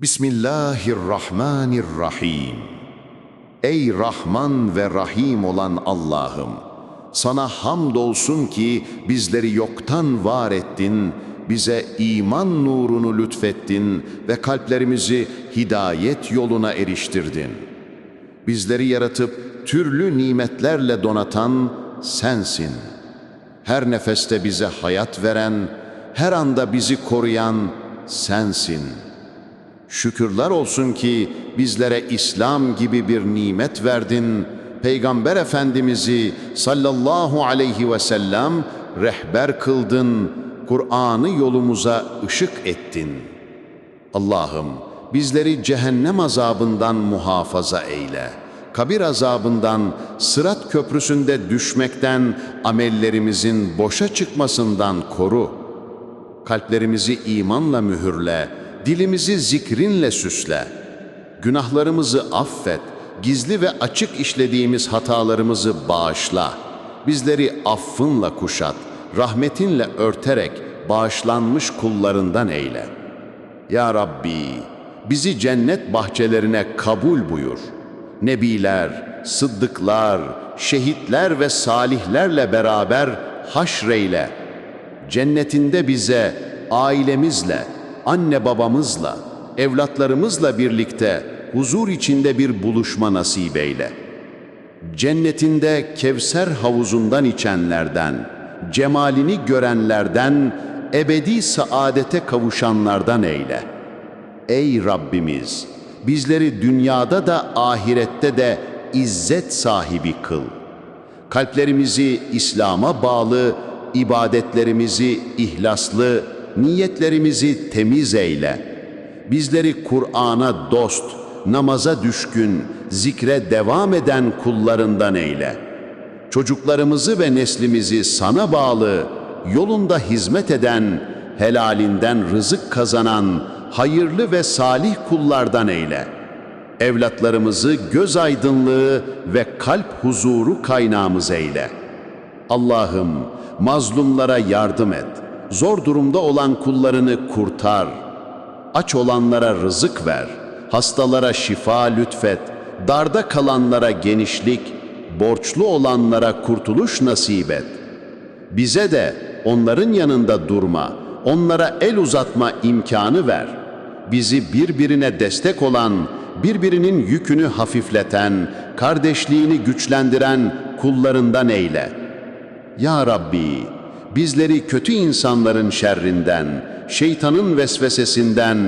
Bismillahirrahmanirrahim. Ey Rahman ve Rahim olan Allah'ım! Sana hamdolsun ki bizleri yoktan var ettin, bize iman nurunu lütfettin ve kalplerimizi hidayet yoluna eriştirdin. Bizleri yaratıp türlü nimetlerle donatan sensin. Her nefeste bize hayat veren, her anda bizi koruyan sensin.'' Şükürler olsun ki bizlere İslam gibi bir nimet verdin. Peygamber Efendimiz'i sallallahu aleyhi ve sellem rehber kıldın. Kur'an'ı yolumuza ışık ettin. Allah'ım bizleri cehennem azabından muhafaza eyle. Kabir azabından, sırat köprüsünde düşmekten, amellerimizin boşa çıkmasından koru. Kalplerimizi imanla mühürle, dilimizi zikrinle süsle. Günahlarımızı affet, gizli ve açık işlediğimiz hatalarımızı bağışla. Bizleri affınla kuşat, rahmetinle örterek bağışlanmış kullarından eyle. Ya Rabbi, bizi cennet bahçelerine kabul buyur. Nebiler, sıddıklar, şehitler ve salihlerle beraber haşreyle. Cennetinde bize ailemizle, anne babamızla, evlatlarımızla birlikte huzur içinde bir buluşma nasip eyle. Cennetinde Kevser havuzundan içenlerden, cemalini görenlerden, ebedi saadete kavuşanlardan eyle. Ey Rabbimiz! Bizleri dünyada da ahirette de izzet sahibi kıl. Kalplerimizi İslam'a bağlı, ibadetlerimizi ihlaslı, niyetlerimizi temiz eyle. Bizleri Kur'an'a dost, namaza düşkün, zikre devam eden kullarından eyle. Çocuklarımızı ve neslimizi sana bağlı, yolunda hizmet eden, helalinden rızık kazanan, hayırlı ve salih kullardan eyle. Evlatlarımızı göz aydınlığı ve kalp huzuru kaynağımız eyle. Allah'ım mazlumlara yardım et.'' Zor durumda olan kullarını kurtar. Aç olanlara rızık ver, hastalara şifa lütfet, darda kalanlara genişlik, borçlu olanlara kurtuluş nasip et. Bize de onların yanında durma, onlara el uzatma imkanı ver. Bizi birbirine destek olan, birbirinin yükünü hafifleten, kardeşliğini güçlendiren kullarından eyle. Ya Rabbi, bizleri kötü insanların şerrinden, şeytanın vesvesesinden,